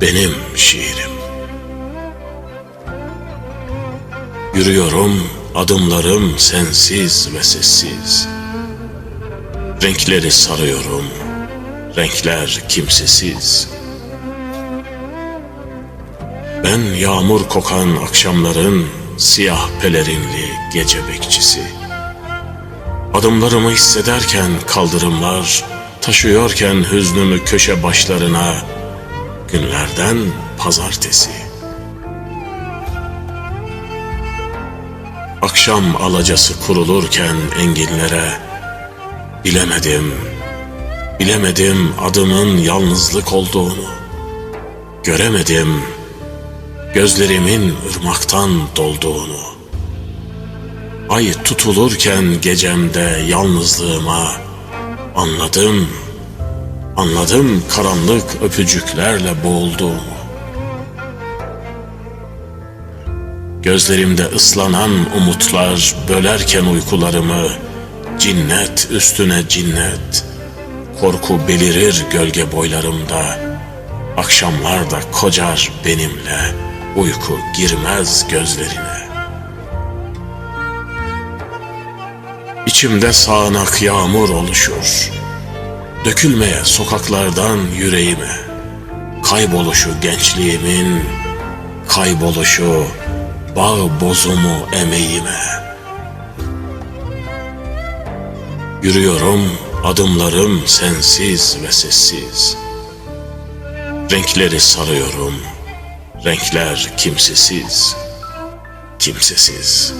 benim şiirim. Yürüyorum adımlarım sensiz ve sessiz. Renkleri sarıyorum, renkler kimsesiz. Ben yağmur kokan akşamların siyah pelerinli gece bekçisi. Adımlarımı hissederken kaldırımlar, taşıyorken hüznümü köşe başlarına, günlerden pazartesi. Akşam alacası kurulurken enginlere, bilemedim, bilemedim adımın yalnızlık olduğunu, göremedim gözlerimin ırmaktan dolduğunu. Ay tutulurken gecemde yalnızlığıma anladım, anladım karanlık öpücüklerle boğulduğumu. Gözlerimde ıslanan umutlar bölerken uykularımı, cinnet üstüne cinnet, korku belirir gölge boylarımda, akşamlar da kocar benimle, uyku girmez gözlerine. İçimde sağanak yağmur oluşur. Dökülmeye sokaklardan yüreğime. Kayboluşu gençliğimin, kayboluşu bağ bozumu emeğime. Yürüyorum adımlarım sensiz ve sessiz. Renkleri sarıyorum, renkler kimsesiz, kimsesiz.